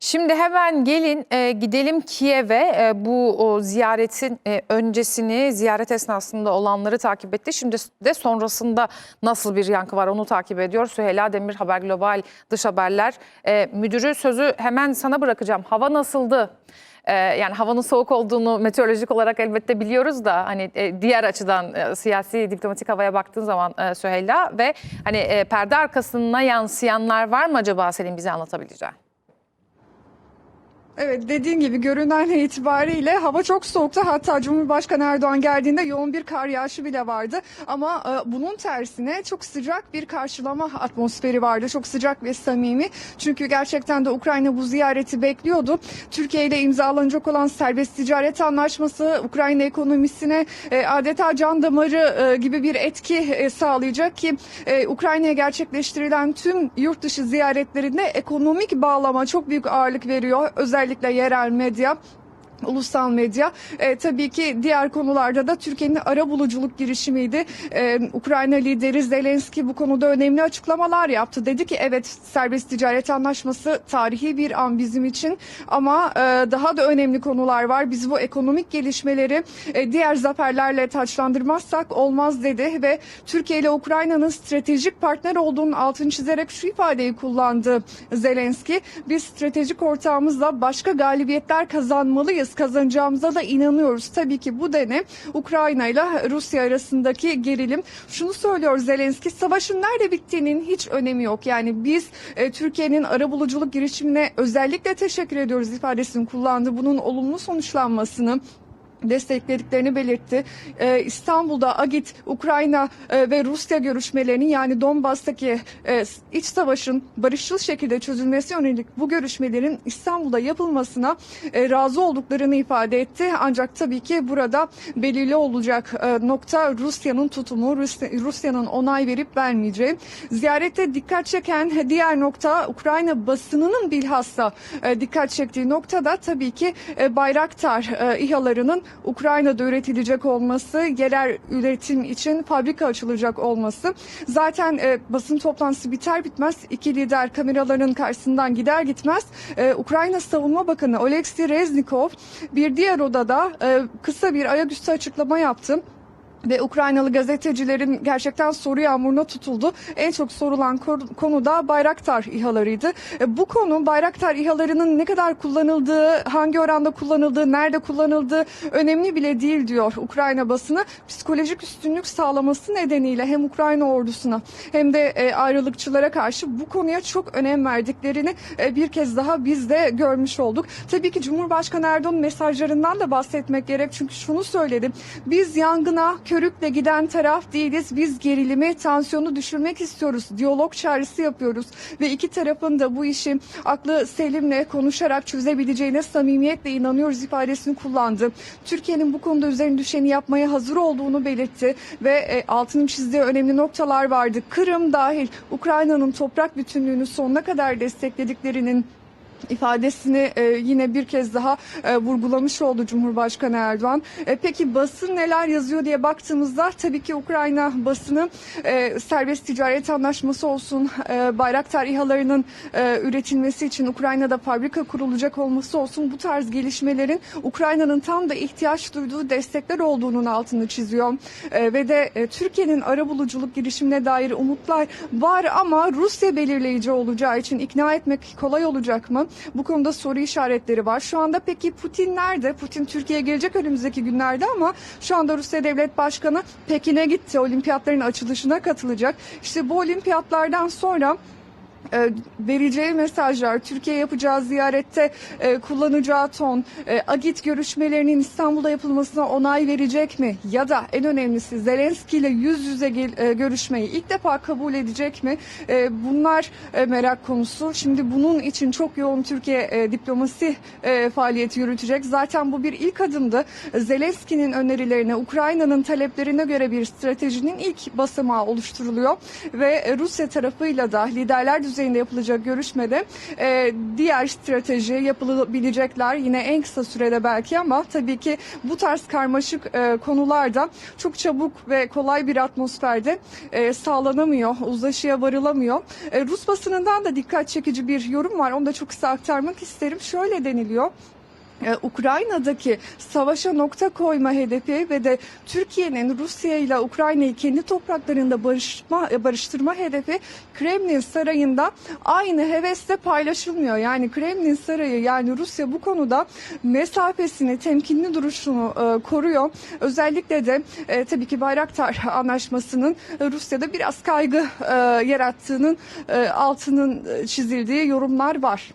Şimdi hemen gelin e, gidelim Kiev'e. E, bu o ziyaretin e, öncesini, ziyaret esnasında olanları takip etti. Şimdi de sonrasında nasıl bir yankı var onu takip ediyor. Süheyla Demir Haber Global Dış Haberler e, müdürü sözü hemen sana bırakacağım. Hava nasıldı? E, yani havanın soğuk olduğunu meteorolojik olarak elbette biliyoruz da hani e, diğer açıdan e, siyasi diplomatik havaya baktığın zaman Süheyla ve hani perde arkasına yansıyanlar var mı acaba senin bize anlatabileceğin? Evet dediğin gibi görünen itibariyle hava çok soğuktu. Hatta Cumhurbaşkanı Erdoğan geldiğinde yoğun bir kar yağışı bile vardı. Ama e, bunun tersine çok sıcak bir karşılama atmosferi vardı. Çok sıcak ve samimi. Çünkü gerçekten de Ukrayna bu ziyareti bekliyordu. Türkiye ile imzalanacak olan serbest ticaret anlaşması Ukrayna ekonomisine e, adeta can damarı e, gibi bir etki e, sağlayacak ki e, Ukrayna'ya gerçekleştirilen tüm yurt dışı ziyaretlerinde ekonomik bağlama çok büyük ağırlık veriyor. Özellikle yerel medya ulusal medya. E, tabii ki diğer konularda da Türkiye'nin ara buluculuk girişimiydi. E, Ukrayna lideri Zelenski bu konuda önemli açıklamalar yaptı. Dedi ki evet serbest ticaret anlaşması tarihi bir an bizim için ama e, daha da önemli konular var. Biz bu ekonomik gelişmeleri e, diğer zaferlerle taçlandırmazsak olmaz dedi ve Türkiye ile Ukrayna'nın stratejik partner olduğunun altını çizerek şu ifadeyi kullandı Zelenski. Biz stratejik ortağımızla başka galibiyetler kazanmalıyız kazanacağımıza da inanıyoruz. Tabii ki bu dene Ukrayna ile Rusya arasındaki gerilim. Şunu söylüyor Zelenski, savaşın nerede bittiğinin hiç önemi yok. Yani biz e, Türkiye'nin arabuluculuk girişimine özellikle teşekkür ediyoruz ifadesini kullandı. Bunun olumlu sonuçlanmasını desteklediklerini belirtti. Ee, İstanbul'da Agit, Ukrayna e, ve Rusya görüşmelerinin yani Donbas'taki e, iç savaşın barışçıl şekilde çözülmesi yönelik bu görüşmelerin İstanbul'da yapılmasına e, razı olduklarını ifade etti. Ancak tabii ki burada belirli olacak e, nokta Rusya'nın tutumu, Rusya- Rusya'nın onay verip vermeyeceği. Ziyarette dikkat çeken diğer nokta Ukrayna basınının bilhassa e, dikkat çektiği noktada tabii ki e, Bayraktar e, İHA'larının Ukrayna'da üretilecek olması, yerel üretim için fabrika açılacak olması. Zaten e, basın toplantısı biter bitmez iki lider kameraların karşısından gider gitmez e, Ukrayna Savunma Bakanı Oleksiy Reznikov bir diğer odada e, kısa bir ayaküstü açıklama yaptı ve Ukraynalı gazetecilerin gerçekten soru yağmuruna tutuldu. En çok sorulan konu da Bayraktar İHA'larıydı. E, Bu konu Bayraktar İHA'larının ne kadar kullanıldığı, hangi oranda kullanıldığı, nerede kullanıldığı önemli bile değil diyor Ukrayna basını. Psikolojik üstünlük sağlaması nedeniyle hem Ukrayna ordusuna hem de e, ayrılıkçılara karşı bu konuya çok önem verdiklerini e, bir kez daha biz de görmüş olduk. Tabii ki Cumhurbaşkanı Erdoğan mesajlarından da bahsetmek gerek. Çünkü şunu söyledi. Biz yangına körükle giden taraf değiliz. Biz gerilimi, tansiyonu düşürmek istiyoruz. Diyalog çağrısı yapıyoruz. Ve iki tarafın da bu işi aklı selimle konuşarak çözebileceğine samimiyetle inanıyoruz ifadesini kullandı. Türkiye'nin bu konuda üzerine düşeni yapmaya hazır olduğunu belirtti. Ve e, altını çizdiği önemli noktalar vardı. Kırım dahil Ukrayna'nın toprak bütünlüğünü sonuna kadar desteklediklerinin ifadesini e, yine bir kez daha e, vurgulamış oldu Cumhurbaşkanı Erdoğan. E, peki basın neler yazıyor diye baktığımızda tabii ki Ukrayna basını serbest ticaret anlaşması olsun, e, Bayraktar üretilmesi için Ukrayna'da fabrika kurulacak olması olsun bu tarz gelişmelerin Ukrayna'nın tam da ihtiyaç duyduğu destekler olduğunun altını çiziyor. Ve de e, Türkiye'nin arabuluculuk girişimine dair umutlar var ama Rusya belirleyici olacağı için ikna etmek kolay olacak mı? Bu konuda soru işaretleri var. Şu anda peki Putin nerede? Putin Türkiye'ye gelecek önümüzdeki günlerde ama şu anda Rusya Devlet Başkanı Pekin'e gitti. Olimpiyatların açılışına katılacak. İşte bu olimpiyatlardan sonra e, vereceği mesajlar, Türkiye yapacağı ziyarette e, kullanacağı ton, e, Agit görüşmelerinin İstanbul'da yapılmasına onay verecek mi? Ya da en önemlisi Zelenski ile yüz yüze gel- e, görüşmeyi ilk defa kabul edecek mi? E, bunlar e, merak konusu. Şimdi bunun için çok yoğun Türkiye e, diplomasi e, faaliyeti yürütecek. Zaten bu bir ilk adımdı. Zelenski'nin önerilerine, Ukrayna'nın taleplerine göre bir stratejinin ilk basamağı oluşturuluyor ve e, Rusya tarafıyla da liderler düzeyinde düzeyinde yapılacak görüşmede e, diğer strateji yapılabilecekler yine en kısa sürede belki ama tabii ki bu tarz karmaşık e, konularda çok çabuk ve kolay bir atmosferde e, sağlanamıyor, uzlaşıya varılamıyor. E, Rus basınından da dikkat çekici bir yorum var. Onu da çok kısa aktarmak isterim. Şöyle deniliyor. Ee, Ukrayna'daki savaşa nokta koyma hedefi ve de Türkiye'nin Rusya ile Ukrayna'yı kendi topraklarında barışma, e, barıştırma hedefi Kremlin sarayında aynı hevesle paylaşılmıyor. Yani Kremlin sarayı yani Rusya bu konuda mesafesini, temkinli duruşunu e, koruyor. Özellikle de e, tabii ki Bayraktar Anlaşması'nın Rusya'da biraz kaygı e, yarattığının e, altının e, çizildiği yorumlar var.